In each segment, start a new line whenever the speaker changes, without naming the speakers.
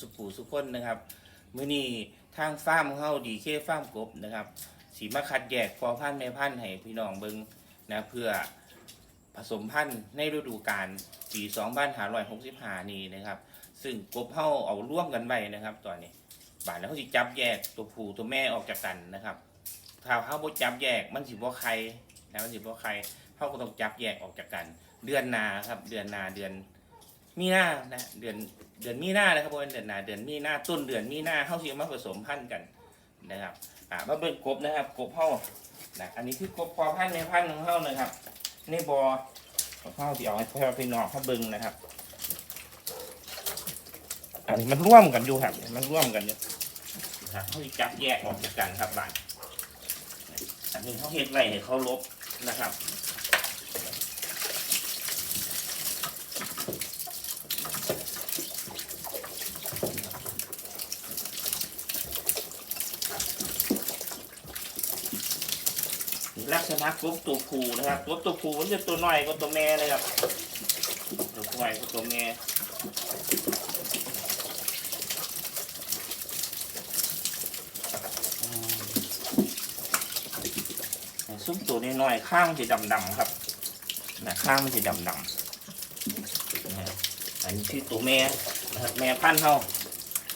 สุปูสุคนนะครับมื้อนี้ทางฟาร์มของเฮาดีเคฟาร์มกบนะครับสีมาคัดแยกพอพันธุ์แม่พันธุ์ให้พี่น้องเบิ่งนะเพื่อผสมพันธุ์ในฤดูกาลปี2565นี้นะครับ ซึ่งกบเฮาเอาร่วมกันไว้นะครับตอนนี้บาดแล้วเขาสิจับแยกตัวผู้ตัวแม่ออกจากกันนะครับถ้าเฮาบ่จับแยกมันสิบ่ไข่นะมันสิบ่ไข่เฮาก็ต้องจับแยกออกจากกัน เดือนนาครับเดือนนาเดือน มีนานะเดือนเดือนมีนานะครับบ่เป็นเดือนหนาเดือนมีนาต้นเดือนมีนาเฮาสิเอามาผสมพันธุ์กันนะครับอ่ามาเบิ่งกบนะครับกบเฮานะอันนี้คือกบพอพันธุ์ในพันธุ์ของเฮานะครับในบ่อของเฮาสิเอาให้พ่อพี่น้องเขาเบิ่งนะครับ อันนี้มันร่วมกันอยู่ครับมันร่วมกันอยู่นะครับเขาจับแยกออกจากกันครับบาดอันนี้เขาเฮ็ดไว้ให้เขาลบนะครับ ลักษณะกบตัวผู้นะครับกบตัวผู้มันจะตัวน้อยกว่าตัวแม่เลยครับตัวน้อยกว่าตัวแม่ซุ้มตัวน้อยๆข้างมันจะดำๆครับนะข้างมันจะดำๆนะอันนี้คือตัวแม่นะครับแม่พันธุ์เขา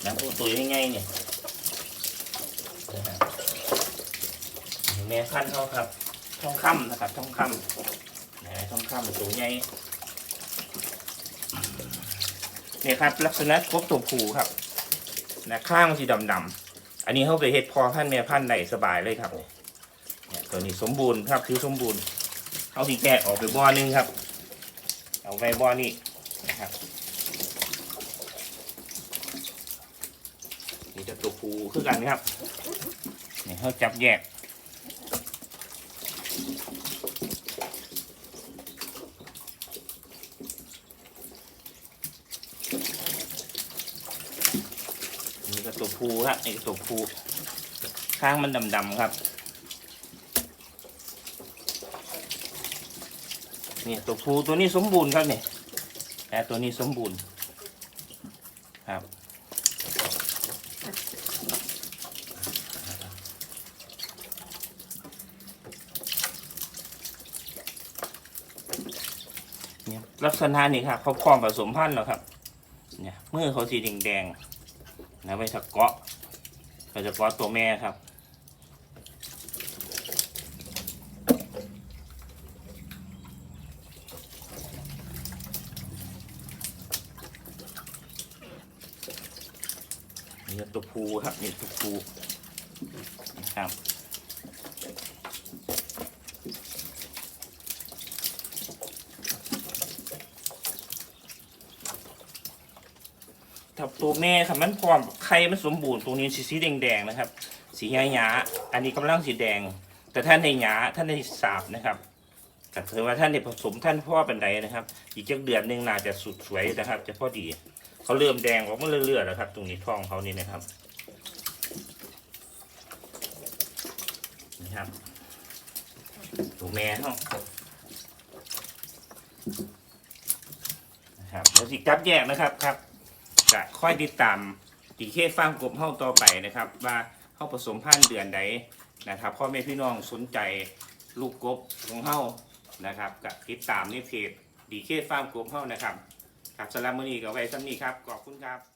นะตัวตัวยังไงเนี่ยนะครับ แม่พันธุ์เขาครับทองคำนะครับทองคำนะทองคำตัวใหญ่เนี่ยครับ ลักษณะครบตัวผูครับนะข้างสีดำดำๆอันนี้เขาไปเฮ็ดพอพันธุ์แม่พันธุ์ได้สบายเลยครับเนี่ยตัวนี้สมบูรณ์ครับคือสมบูรณ์เอาที่แกะออกไปบ่อหนึงครับ เอาไว้บ่อนี้นะครับนี่จะตัวผูคือกันครับนี่เขาจับแยก นี่ก็ตัวผูครับนี่ก็ตัวผูข้างมันดำๆครับ นี่ตัวผูตัวนี้สมบูรณ์ครับนี่แต่ตัวนี้สมบูรณ์ครับลักษณะนี้ครับเขาพร้อมผสมพันธุ์แล้วครับ เนี่ยมือเขาสีแดงๆ นะไว้ถักเกาะเราจะเกาะตัวแม่ครับ นี่ตัวผูครับนี่ตัวผูนะครับ ถ้าตัวแม่ครับมันพร้อมไข่มันสมบูรณ์ตัวนี้สีสีแดงๆนะครับ สีหยาๆอันนี้กำลังสีแดง แต่ท่านในหยาท่านในสาบนะครับก็ถือว่าท่านในผสมท่านพ่อเป็นไรนะครับ อีกจักเดือนหนึ่งน่าจะสุดสวยนะครับ จะพอดีเขาเริ่มแดงออกมาเรื่อยๆแล้วครับ ตรงนี้ท้องเขานี่นะครับนี่ครับตัวแม่เขานะครับเดี๋ยวสิจับแยกนะครับครับ จะค่อยติดตามตีเคฟาร์มกบเฮาต่อไปนะครับ ว่าเฮาผสมพันธุ์เดือนใดนะครับพ่อแม่พี่น้องสนใจลูกกบของเฮานะครับกับติดตามในเพจดีเคฟาร์มกบเฮานะครับครับสำหรับมื้อนี้ก็ไว้ซ้ำนี้ครับขอบคุณครับ